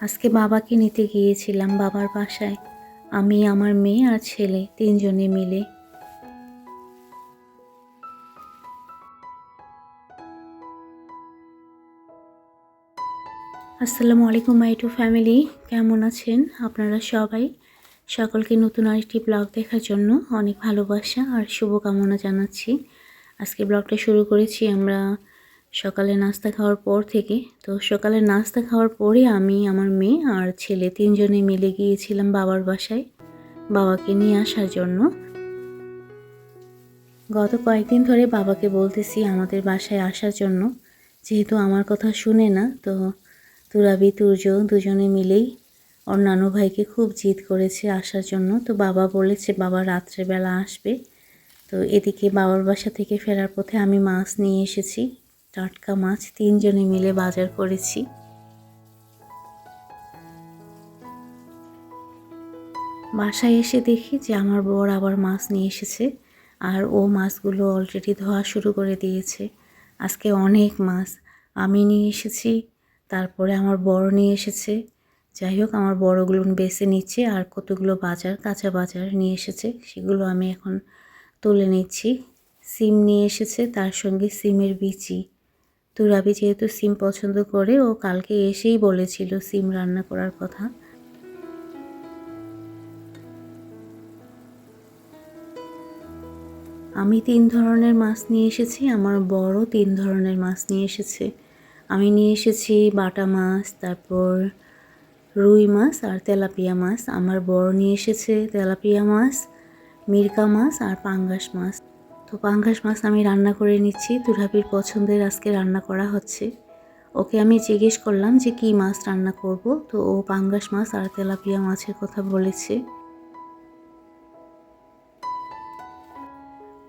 আজকে বাবাকে নিতে গিয়েছিলাম বাবার বাসায়। আমি, আমার মেয়ে আর ছেলে, তিনজনে মিলে। আসসালামু আলাইকুম, মাই টু ফ্যামিলি। কেমন আছেন আপনারা সবাই? সকলকে নতুন আরেকটি ব্লগ দেখার জন্য অনেক ভালোবাসা আর শুভকামনা জানাচ্ছি। আজকে ব্লগটা শুরু করেছি আমরা সকালে নাস্তা খাওয়ার পর থেকে, তো সকালে নাস্তা খাওয়ার পরে আমি, আমার মেয়ে আর ছেলে তিনজনে মিলে গিয়েছিলাম বাবার বাসায়, বাবাকে নিয়ে আসার জন্য। গত কয়েকদিন ধরে বাবাকে বলতেছি আমাদের বাসায় আসার জন্য, যেহেতু আমার কথা শুনে না, তো তুরাবি, তুর্য দুজনে মিলেই ওর নানু ভাইকে খুব জিদ করেছে আসার জন্য। তো বাবা বলেছে, বাবা রাত্রেবেলা আসবে। তো এদিকে বাবার বাসা থেকে ফেরার পথে আমি মাছ নিয়ে এসেছি। টাটকা মাছ তিনজনে মিলে বাজার করেছি। বাসায় এসে দেখি যে আমার বর আবার মাছ নিয়ে এসেছে আর ও মাছগুলো অলরেডি ধোয়া শুরু করে দিয়েছে। আজকে অনেক মাছ। আমি নিয়ে এসেছি, তারপরে আমার বড় নিয়ে এসেছে। যাই হোক, আমার বড়গুলো বেছে নিচ্ছে আর কতগুলো বাজার, কাঁচা বাজার নিয়ে এসেছে, সেগুলো আমি এখন তুলে নিচ্ছি। সিম নিয়ে এসেছে, তার সঙ্গে সিমের বিচি। তুরাবি যেহেতু সিম পছন্দ করে, ও কালকে এসেই বলেছিল সিম রান্না করার কথা। আমি তিন ধরনের মাছ নিয়ে এসেছি, আমার বড় তিন ধরনের মাছ নিয়ে এসেছে। আমি নিয়ে এসেছি বাটা মাছ, তারপর রুই মাছ আর তেলাপিয়া মাছ। আমার বড় নিয়ে এসেছে তেলাপিয়া মাছ মিরকা মাছ আর পাঙ্গাস মাছ। তো পাঙ্গাস মাছ আমি রান্না করে নিচ্ছি। দুরাবির পছন্দের আজকে রান্না করা হচ্ছে। ওকে আমি জিজ্ঞেস করলাম যে কী মাছ রান্না করব? তো ও পাঙ্গাস মাছ আর তেলাপিয়া মাছের কথা বলেছে।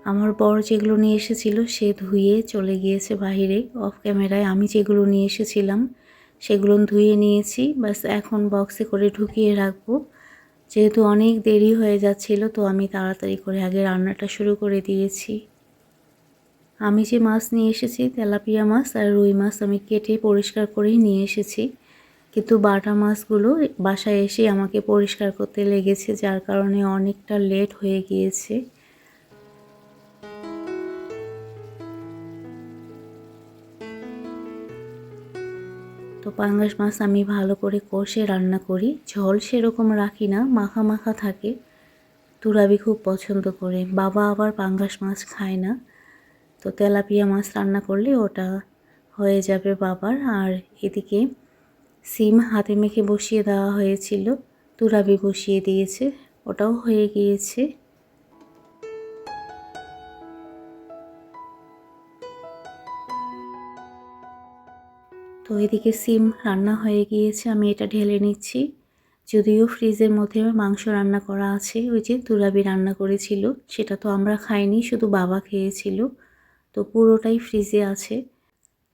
আমার বর যেগুলো নিয়ে এসেছিল সে ধুয়ে চলে গিয়েছে বাহিরে। অফ ক্যামেরায় আমি যেগুলো নিয়ে এসেছিলাম, সেগুলো ধুয়ে নিয়েছি। বাস এখন বক্সে করে ঢুকিয়ে রাখব। যেহেতু অনেক দেরি হয়ে যাচ্ছিল, তো আমি তাড়াতাড়ি করে আগে রান্নাটা শুরু করে দিয়েছি। আমি যে মাছ নিয়ে এসেছি, তেলাপিয়া মাছ আর রুই মাছ আমি কেটে পরিষ্কার করেই নিয়ে এসেছি। কিন্তু বাটা মাছগুলো বাসায় এসে আমাকে পরিষ্কার করতে লেগেছে, যার কারণে অনেকটা লেট হয়ে গিয়েছে। পাঙ্গাস মাছ আমি ভালো করে কষে রান্না করি। ঝোল সেরকম রাখি না, মাখা মাখা থাকে। তুরাবি খুব পছন্দ করে। বাবা আবার পাঙ্গাস মাছ খায় না। তো তেলাপিয়া মাছ রান্না করলে ওটা হয়ে যাবে বাবার। আর এদিকে সিম হাতে মেখে বসিয়ে দেওয়া হয়েছিল। তুরাবি বসিয়ে দিয়েছে। ওটাও হয়ে গিয়েছে। তো এদিকে সিম রান্না হয়ে গিয়েছে, আমি এটা ঢেলে নিচ্ছি। যদিও ফ্রিজের মধ্যে মাংস রান্না করা আছে, ওই যে দুরাবি রান্না করেছিল, সেটা তো আমরা খাইনি, শুধু বাবা খেয়েছিল, তো পুরোটাই ফ্রিজে আছে।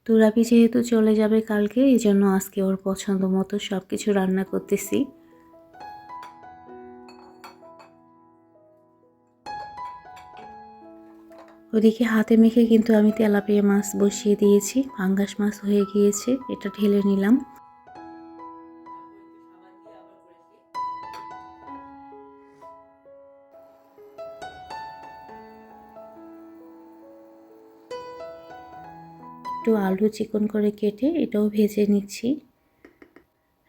দুরাবি যেহেতু চলে যাবে কালকে এই জন্য আজকে ওর পছন্দ মতো সব কিছু রান্না করতেছি। ওদিকে হাতে মেখে কিন্তু আমি তেলাপিয়া মাছ বসিয়ে দিয়েছি। পাঙ্গাস মাছ হয়ে গিয়েছে, এটা ঢেলে নিলাম। একটু আলু চিকন করে কেটে এটাও ভেজে নিচ্ছি।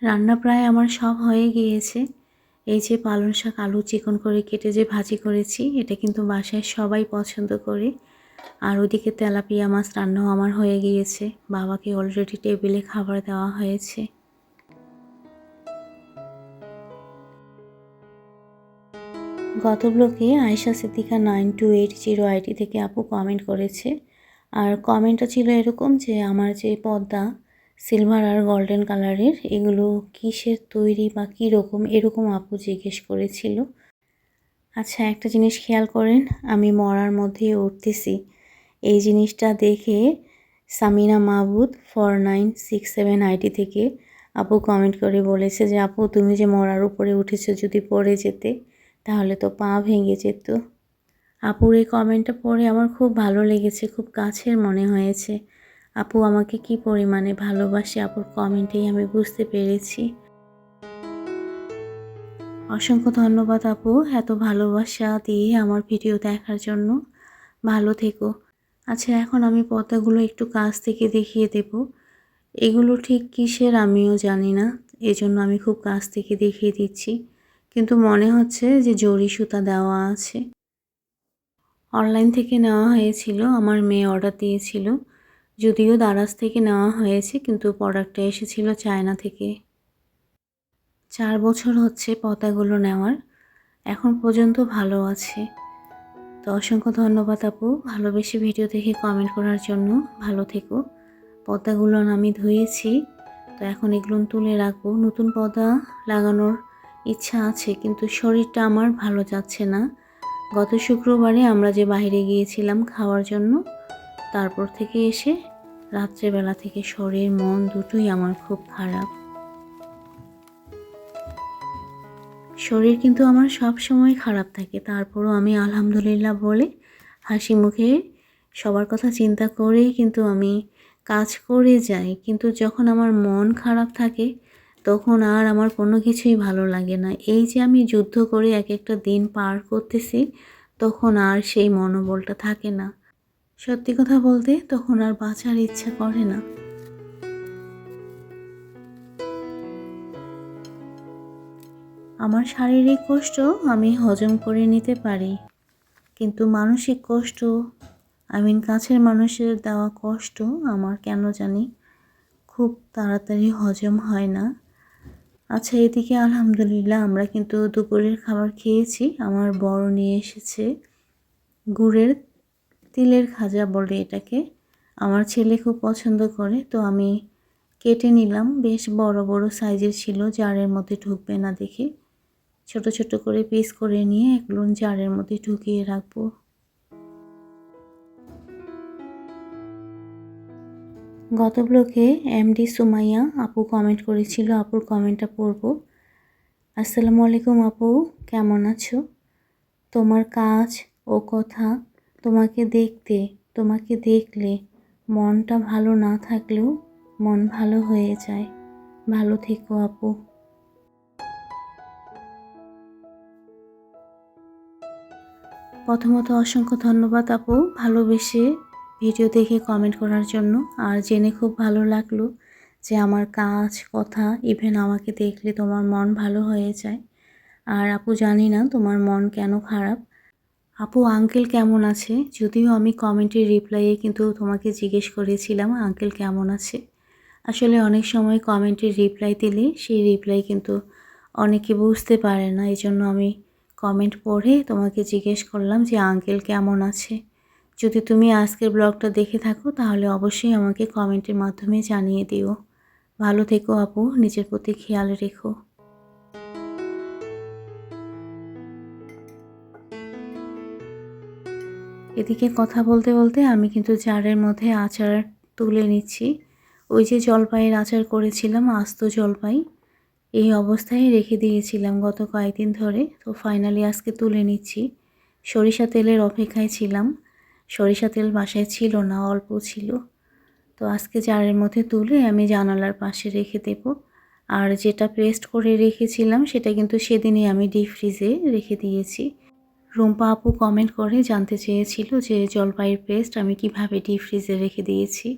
রান্না প্রায় আমার সব হয়ে গিয়েছে। এই যে পালং শাক, আলু চিকন করে কেটে যে ভাজি করেছি, এটা কিন্তু বাসায় সবাই পছন্দ করে। আর ওইদিকে তেলাপিয়া মাছ রান্নাও আমার হয়ে গিয়েছে। বাবাকে অলরেডি টেবিলে খাবার দেওয়া হয়েছে। গত ব্লকে Ayesha Siddika nine two eight zero ID থেকে আপু কমেন্ট করেছে। আর কমেন্টটা ছিল এরকম যে, আমার যে পর্দা সিলভার আর গোল্ডেন কালারের। এগুলো কিসের তৈরি বা কী রকম, এরকম আপু জিজ্ঞেস করেছিল। আচ্ছা একটা জিনিস খেয়াল করেন, আমি মরার মধ্যে উঠতেছি। এই জিনিসটা দেখে Samina Mahbud four nine six seven ID থেকে আপু কমেন্ট করে বলেছে যে, আপু, তুমি যে মরার উপরে উঠেছো যদি পড়ে যেতে, তাহলে তো পা ভেঙে যেত। আপুর এই কমেন্টটা পড়ে আমার খুব ভালো লেগেছে, খুব কাছের মনে হয়েছে। আপু আমাকে কি পরিমাণে ভালোবাসে আপুর কমেন্টেই আমি বুঝতে পেরেছি। অসংখ্য ধন্যবাদ আপু এত ভালোবাসা দিয়ে আমার ভিডিও দেখার জন্য। ভালো থেকো। আচ্ছা এখন আমি পর্দাগুলো একটু কাছ থেকে দেখিয়ে দেব। এগুলো ঠিক কিসের আমিও জানি না, এজন্য আমি খুব কাছ থেকে দেখিয়ে দিচ্ছি। কিন্তু মনে হচ্ছে যে জরি সুতা দেওয়া আছে। অনলাইন থেকে নেওয়া হয়েছিল, আমার মেয়ে অর্ডার দিয়েছিল। যদিও দারাজ থেকে নেওয়া হয়েছে, কিন্তু প্রোডাক্টটা এসেছিল চায়না থেকে। চার বছর হচ্ছে পতাগুলো নেওয়ার, এখন পর্যন্ত ভালো আছে। তো অসংখ্য ধন্যবাদ আপু, ভালোবেসে ভিডিও দেখে কমেন্ট করার জন্য। ভালো থেকো। পর্দাগুলো আমি ধুয়েছি, তো এখন এগুলো তুলে রাখব। নতুন পর্দা লাগানোর ইচ্ছা আছে, কিন্তু শরীরটা আমার ভালো যাচ্ছে না। গত শুক্রবারে আমরা যে বাইরে গিয়েছিলাম খাওয়ার জন্য তারপর থেকে এসে রাত্রেবেলা থেকে শরীর মন দুটোই আমার খুব খারাপ। শরীর কিন্তু আমার সব সময় খারাপ থাকে, তারপরও আমি আলহামদুলিল্লাহ বলে হাসি মুখে সবার কথা চিন্তা করেই কিন্তু আমি কাজ করে যাই। কিন্তু যখন আমার মন খারাপ থাকে, তখন আর আমার কোনো কিছুই ভালো লাগে না। এই যে আমি যুদ্ধ করে এক একটা দিন পার করতেছি, তখন আর সেই মনোবলটা থাকে না। সত্যি কথা বলতে তখন আর বাঁচার ইচ্ছা করে না। আমার শারীরিক কষ্ট আমি হজম করে নিতে পারি, কিন্তু মানসিক কষ্ট আই মিন কাছের মানুষের দেওয়া কষ্ট আমার কেন জানি খুব তাড়াতাড়ি হজম হয় না। আচ্ছা এদিকে আলহামদুলিল্লাহ আমরা কিন্তু দুপুরের খাবার খেয়েছি, আমার বড় নিয়ে এসেছে গুড়ের তিলের খাজা বলে এটাকে। আমার ছেলে খুব পছন্দ করে, তো আমি কেটে নিলাম। বেশ বড় বড় সাইজের ছিল, জারের মধ্যে ঢুকবে না দেখে। ছোট ছোট করে পিস করে নিয়ে এগুলো জারের মধ্যে ঢুকিয়ে রাখব। গত ব্লকে এমডি সুমাইয়া আপু কমেন্ট করেছিল, আপুর কমেন্টটা পড়ব। আসসালামু আলাইকুম আপু, কেমন আছো? তোমার কাজ ও কথা তোমাকে দেখতে, তোমাকে দেখলে মনটা ভালো না থাকলেও মন ভালো হয়ে যায়। ভালো থেকো আপু। প্রথমত অসংখ্য ধন্যবাদ আপু ভালোবেসে ভিডিও দেখে কমেন্ট করার জন্য। আর জেনে খুব ভালো লাগল যে আমার কাজ, কথা ইভেন আমাকে দেখলে তোমার মন ভালো হয়ে যায়। আর আপু জানি না তোমার মন কেন খারাপ। আপু আঙ্কেল কেমন আছে? যদিও আমি কমেন্টের রিপ্লাইয়ে কিন্তু তোমাকে জিজ্ঞেস করেছিলাম আঙ্কেল কেমন আছে? আসলে অনেক সময় কমেন্টের রিপ্লাই দিলে সেই রিপ্লাই কিন্তু অনেকে বুঝতে পারে না। এই জন্য আমি কমেন্ট পড়ে তোমাকে জিজ্ঞেস করলাম যে আঙ্কেল কেমন আছে? যদি তুমি আজকের ব্লগটা দেখে থাকো, তাহলে অবশ্যই আমাকে কমেন্টের মাধ্যমে জানিয়ে দিও। ভালো থেকো আপু, নিজের প্রতি খেয়াল রেখো। এদিকে কথা বলতে বলতে আমি কিন্তু জারের মধ্যে আচার তুলে নিচ্ছি। ওই যে জলপাইয়ের আচার করেছিলাম, আস্ত জলপাই, এই অবস্থায় রেখে দিয়েছিলাম গত কয়েকদিন ধরে। তো ফাইনালি আজকে তুলে নিচ্ছি। সরিষা তেলের অপেক্ষায় ছিলাম। সরিষা তেল বাসায় ছিল না, অল্প ছিল। তো আজকে জারের মধ্যে তুলে আমি জানালার পাশে রেখে দেব। আর যেটা পেস্ট করে রেখেছিলাম, সেটা কিন্তু সেদিনই আমি ডিপ ফ্রিজে রেখে দিয়েছি। রুম্পা আপু কমেন্ট করে জানতে চেয়েছিল যে জলপাইয়ের পেস্ট আমি কীভাবে ডিপ ফ্রিজে রেখে দিয়েছি।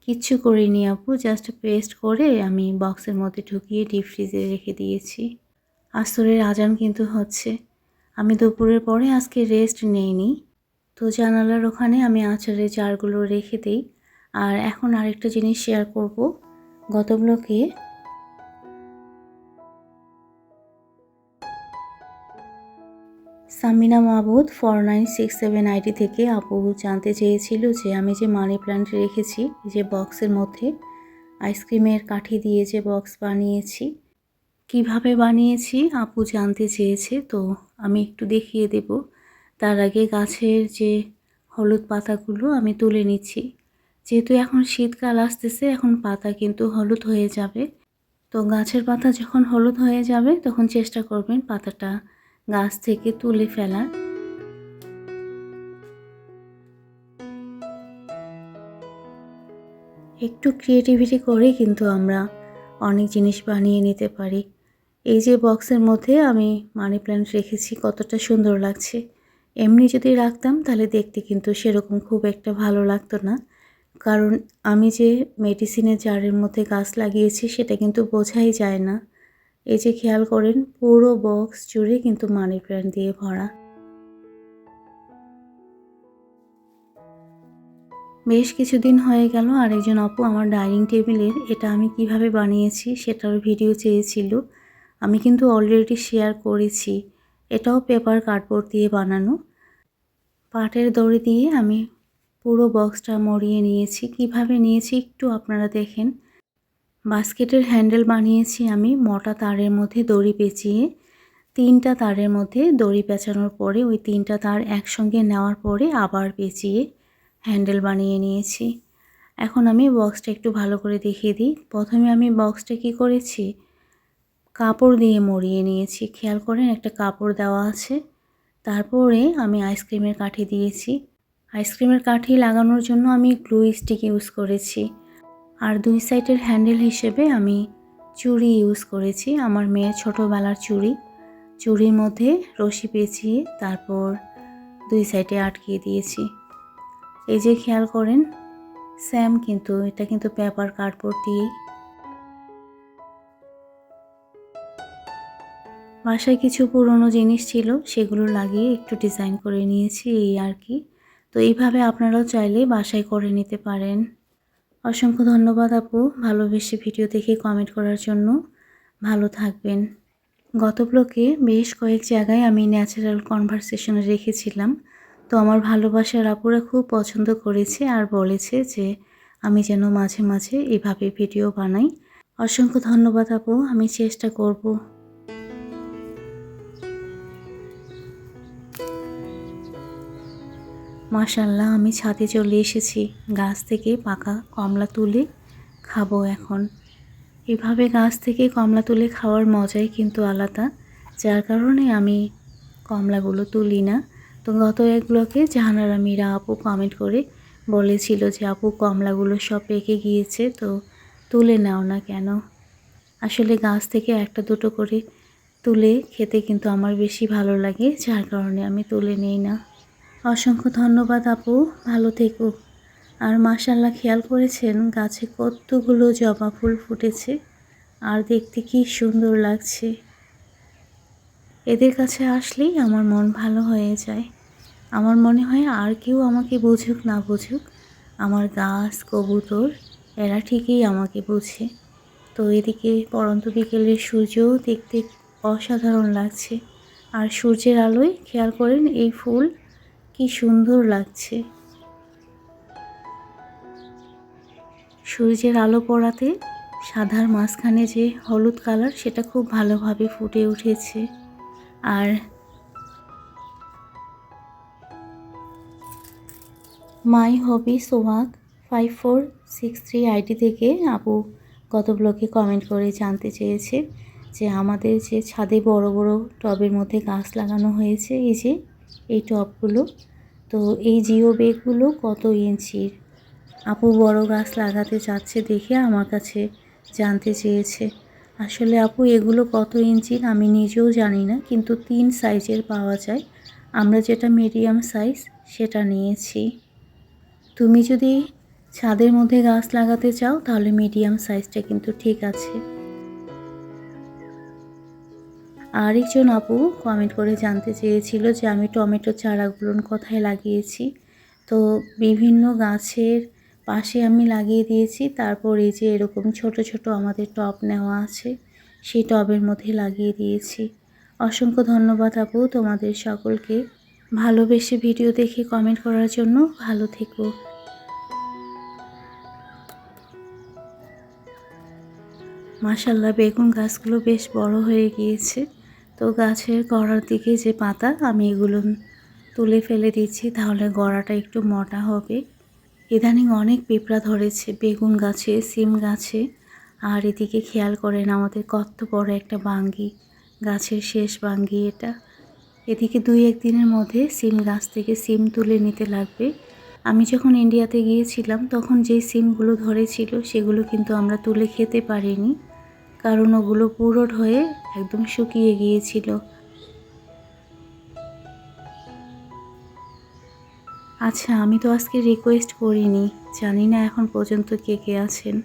কিচ্ছু করিনি আপু জাস্ট পেস্ট করে আমি বক্সের মধ্যে ঢুকিয়ে ডিপ ফ্রিজে রেখে দিয়েছি। আসরের আজান কিন্তু হচ্ছে। আমি দুপুরের পরে আজকে রেস্ট নেইনি। তো জানালার ওখানে আমি আচারের জারগুলো রেখে দিই। আর এখন আরেকটা জিনিস শেয়ার করব। গত ব্লকে Samina Mahbud four nine six seven ID থেকে আপু জানতে চেয়েছিল যে আমি যে মানি প্ল্যান্ট রেখেছি যে বক্সের মধ্যে আইসক্রিমের কাঠি দিয়ে যে বক্স বানিয়েছি। কীভাবে বানিয়েছি আপু জানতে চেয়েছে, তো আমি একটু দেখিয়ে দেব। তার আগে গাছের যে হলুদ পাতাগুলো আমি তুলে নিচ্ছি। যেহেতু এখন শীতকাল আসতেছে, এখন পাতা কিন্তু হলুদ হয়ে যাবে। তো গাছের পাতা যখন হলুদ হয়ে যাবে, তখন চেষ্টা করবেন পাতাটা গাছ থেকে তুলে ফেলার একটু ক্রিয়েটিভিটি করে কিন্তু আমরা অনেক জিনিস বানিয়ে নিতে পারি। এই যে বক্সের মধ্যে আমি মানি প্ল্যান্ট রেখেছি, কতটা সুন্দর লাগছে। এমনি যদি রাখতাম তাহলে দেখতে কিন্তু সেরকম খুব একটা ভালো লাগতো না। কারণ আমি যে মেডিসিনের জারের মধ্যে গাছ লাগিয়েছি সেটা কিন্তু বোঝাই যায় না। এই যে খেয়াল করেন, পুরো বক্স জুড়ে কিন্তু মানি প্ল্যান্ট দিয়ে ভরা। বেশ কিছুদিন হয়ে গেল, আরেকজন আপু আমার ডাইনিং টেবিলের এটা আমি কীভাবে বানিয়েছি সেটার ভিডিও চেয়েছিল। আমি কিন্তু অলরেডি শেয়ার করেছি। এটাও পেপার কার্ডবোর্ড দিয়ে বানানো। পাটের দড়ি দিয়ে আমি পুরো বক্সটা মরিয়ে নিয়েছি। কীভাবে নিয়েছি একটু আপনারা দেখেন। বাস্কেটের হ্যান্ডেল বানিয়েছি আমি, মোটা তারের মধ্যে দড়ি পেঁচিয়ে। তিনটা তারের মধ্যে দড়ি পেঁচানোর পরে ওই তিনটা তার একসঙ্গে নেওয়ার পরে আবার পেঁচিয়ে হ্যান্ডেল বানিয়ে নিয়েছি। এখন আমি বক্সটা একটু ভালো করে দেখিয়ে দিই। প্রথমে আমি বক্সটা কি করেছি? কাপড় দিয়ে মরিয়ে নিয়েছি। খেয়াল করেন একটা কাপড় দেওয়া আছে। তারপরে আমি আইসক্রিমের কাঠি দিয়েছি। আইসক্রিমের কাঠি লাগানোর জন্য আমি গ্লু স্টিক ইউজ করেছি। আর দুই সাইডের হ্যান্ডেল হিসেবে আমি চুড়ি ইউজ করেছি আমার মেয়ের ছোটোবেলার চুড়ি। চুড়ির মধ্যে রশি পেঁচিয়ে তারপর দুই সাইডে আটকিয়ে দিয়েছি। এই যে খেয়াল করেন স্যাম কিন্তু, এটা কিন্তু পেপার কার্ডবোর্ড দিয়েই। বাসায় কিছু পুরনো জিনিস ছিল, সেগুলো লাগিয়ে একটু ডিজাইন করে নিয়েছি এই আর কি। তো এইভাবে আপনারাও চাইলে বাসায় করে নিতে পারেন। অসংখ্য ধন্যবাদ আপু ভালোবেসে ভিডিও দেখে কমেন্ট করার জন্য। ভালো থাকবেন। গত ব্লকে বেশ কয়েক জায়গায় আমি ন্যাচারাল কনভারসেশন রেখেছিলাম। তো আমার ভালোবাসার আপুরা খুব পছন্দ করেছে আর বলেছে যে, আমি যেন মাঝে মাঝে এভাবে ভিডিও বানাই। অসংখ্য ধন্যবাদ আপু। আমি চেষ্টা করব। মাশাল্লাহ আমি ছাদে চলে এসেছি। গাছ থেকে পাকা কমলা তুলে খাব এখন। এভাবে গাছ থেকে কমলা তুলে খাওয়ার মজাই কিন্তু আলাদা। যার কারণে আমি কমলাগুলো তুলি না। তো গত এক ব্লকে জাহানারা মীরা আপু কমেন্ট করে বলেছিল যে, আপু, কমলাগুলো সব পেকে গিয়েছে, তো তুলে নাও না কেন? আসলে গাছ থেকে একটা দুটো করে তুলে খেতে কিন্তু আমার বেশি ভালো লাগে, যার কারণে আমি তুলে নেই না। অসংখ্য ধন্যবাদ আপু, ভালো থেকো। আর মাশাল্লাহ খেয়াল করেছেন গাছে কতগুলো জবা ফুল ফুটেছে? আর দেখতে কি সুন্দর লাগছে। এদের কাছে আসলেই আমার মন ভালো হয়ে যায়। আমার মনে হয় আর কেউ আমাকে বুঝুক না বুঝুক, আমার গাছ, কবুতর, এরা ঠিকই আমাকে বুঝে। তো এদিকে পরন্ত বিকেলের সূর্যও দেখতে অসাধারণ লাগছে। আর সূর্যের আলোয় খেয়াল করেন এই ফুল কি সুন্দর লাগছে। সূর্যের আলো পড়াতে সাদার মাঝখানে যে হলুদ কালার, সেটা খুব ভালোভাবে ফুটে উঠেছে। আর মাই হবি Sohag five four six three ID থেকে আপু গত ব্লগে কমেন্ট করে জানতে চেয়েছে যে আমাদের যে ছাদে বড় বড় টবের মধ্যে গাছ লাগানো হয়েছে, এই যে এই টপগুলো। তো এই জিও বেগগুলো কত ইঞ্চির? আপু বড় গাছ লাগাতে চাচ্ছে দেখে আমার কাছে জানতে চেয়েছে। আসলে আপু, এগুলো কত ইঞ্চির আমি নিজেও জানি না, কিন্তু তিন সাইজের পাওয়া যায়। আমরা যেটা মিডিয়াম সাইজ সেটা নিয়েছি। তুমি যদি ছাদের মধ্যে গাছ লাগাতে চাও তাহলে মিডিয়াম সাইজটা কিন্তু ঠিক আছে। আরেকজন আপু কমেন্ট করে জানতে চেয়েছিল যে আমি টমেটো চারাগুলো কোথায় লাগিয়েছি। তো বিভিন্ন গাছের পাশে আমি লাগিয়ে দিয়েছি, তারপর এই যে এরকম ছোট ছোট আমাদের টব নেওয়া আছে, সেই টবের মধ্যে লাগিয়ে দিয়েছি। অসংখ্য ধন্যবাদ আপু তোমাদের সকলকে। ভালোবেসে ভিডিও দেখে কমেন্ট করার জন্য ভালো থেকো। মাশাল্লাহ বেগুন গাছগুলো বেশ বড় হয়ে গিয়েছে। তো গাছের গড়ার দিকে যে পাতা, আমি এগুলো তুলে ফেলে দিচ্ছি, তাহলে গড়াটা একটু মোটা হবে। ইদানিং অনেক পিঁপড়া ধরেছে, বেগুন গাছে, সিম গাছে। আর এদিকে খেয়াল করেন, আমাদের কত বড় একটা বাঙ্গি, গাছের শেষ বাঙ্গি এটা। এদিকে দুই একদিনের মধ্যে সিম গাছ থেকে সিম তুলে নিতে লাগবে। আমি যখন ইন্ডিয়াতে গিয়েছিলাম, তখন যে সিমগুলো ধরেছিল, সেগুলো কিন্তু আমরা তুলে খেতে পারিনি। কারণ ওগুলো পুরোট হয়ে একদম শুকিয়ে গিয়েছিল। আচ্ছা আমি তো আজকে রিকোয়েস্ট করিনি। জানি না এখন পর্যন্ত কে কে আছেন।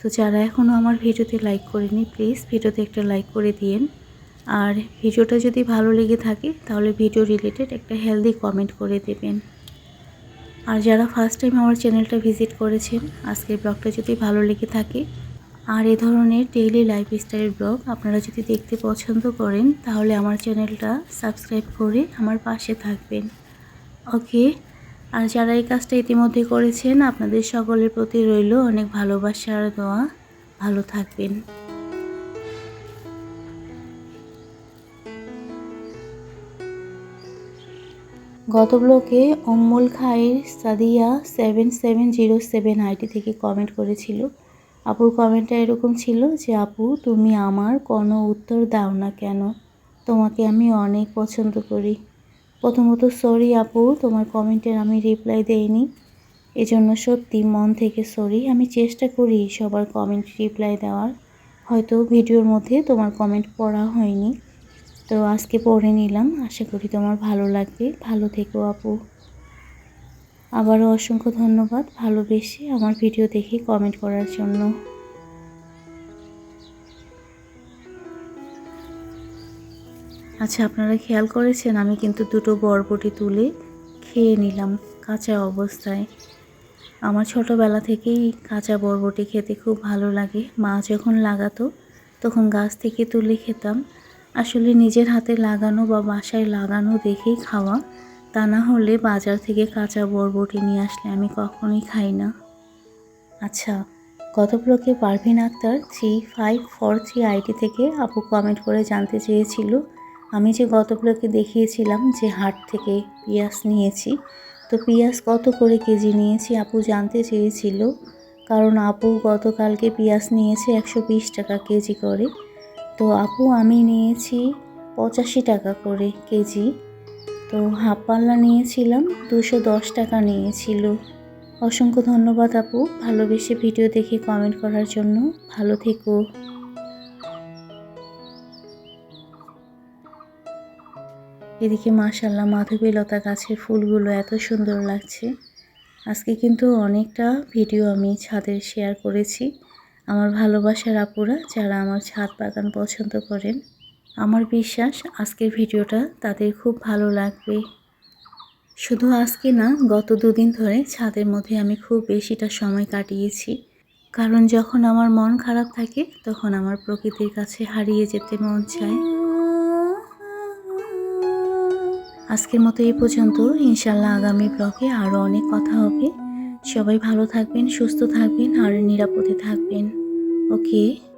তো যারা এখনও আমার ভিডিওতে লাইক করেনি প্লিজ ভিডিওতে একটা লাইক করে দিন আর ভিডিওটা যদি ভালো লেগে থাকে, তাহলে ভিডিও রিলেটেড একটা হেলদি কমেন্ট করে দেবেন। আর যারা ফার্স্ট টাইম আমার চ্যানেলটা ভিজিট করেছেন, আজকের ব্লগটা যদি ভালো লেগে থাকে আর এ ধরনের ডেইলি লাইফস্টাইল ব্লগ আপনারা যদি দেখতে পছন্দ করেন, তাহলে আমার চ্যানেলটা সাবস্ক্রাইব করে আমার পাশে থাকবেন। ওকে আর যারা এই কাজটা ইতিমধ্যে করেছেন, আপনাদের সকলের প্রতি রইল অনেক ভালোবাসা আর দোয়া। ভালো থাকবেন। গত ব্লকে Ummul Khayer Sadia seven seven zero seven ID থেকে কমেন্ট করেছিল। আপুর কমেন্টটা এরকম ছিল যে, আপু, তুমি আমার কোনো উত্তর দাও না কেন? তোমাকে আমি অনেক পছন্দ করি। প্রথমত সরি আপু, তোমার কমেন্টের আমি রিপ্লাই দেইনি। এজন্য সত্যি মন থেকে সরি আমি চেষ্টা করি সবার কমেন্ট রিপ্লাই দেওয়ার। হয়তো ভিডিওর মধ্যে তোমার কমেন্ট পড়া হয়নি। তো আজকে পড়ে নিলাম। আশা করি তোমার ভালো লাগবে। ভালো থেকো আপু। আবারও অসংখ্য ধন্যবাদ ভালোবেসে আমার ভিডিও দেখে কমেন্ট করার জন্য। আচ্ছা আপনারা খেয়াল করেছেন, আমি কিন্তু দুটো বরবটি তুলে খেয়ে নিলাম কাঁচা অবস্থায়। আমার ছোটোবেলা থেকেই কাঁচা বরবটি খেতে খুব ভালো লাগে। মা যখন লাগাতো, তখন গাছ থেকে তুলে খেতাম। আসলে নিজের হাতে লাগানো বা বাসায় লাগানো দেখেই খাওয়া তা না হলে বাজার থেকে কাঁচা বরবটি নিয়ে আসলে আমি কখনোই খাই না। আচ্ছা গত ব্লকে Parvin Akter three five four three ID থেকে আপু কমেন্ট করে জানতে চেয়েছিল। আমি যে গত ব্লকে দেখিয়েছিলাম যে হাট থেকে পেঁয়াজ নিয়েছি। তো পেঁয়াজ কত করে কেজি নিয়েছি আপু জানতে চেয়েছিল। কারণ আপু গতকালকে পেঁয়াজ নিয়েছে একশো বিশ টাকা কেজি করে। তো আপু আমি নিয়েছি পঁচাশি টাকা করে কেজি। তো হাফ পাল্লা নিয়েছিলাম, দুশো দশ টাকা নিয়েছিল। অসংখ্য ধন্যবাদ আপু, ভালোবেসে ভিডিও দেখে কমেন্ট করার জন্য। ভালো থেকো। এদিকে মাশাল্লাহ মাধবীলতা গাছের ফুলগুলো এত সুন্দর লাগছে। আজকে কিন্তু অনেকটা ভিডিও আমি ছাদের শেয়ার করেছি। আমার ভালোবাসার আপুরা যারা আমার ছাদ বাগান পছন্দ করেন আমার বিশ্বাস আজকের ভিডিওটা তাদের খুব ভালো লাগবে। শুধু আজকে না, গত দুদিন ধরে ছাদের মধ্যে আমি খুব বেশিটা সময় কাটিয়েছি। কারণ যখন আমার মন খারাপ থাকে, তখন আমার প্রকৃতির কাছে হারিয়ে যেতে মন চায়। আজকের মতো এই পর্যন্ত। ইনশাল্লাহ আগামী ব্লগে আরও অনেক কথা হবে। সবাই ভালো থাকবেন, সুস্থ থাকবেন আর নিরাপদে থাকবেন। ওকে।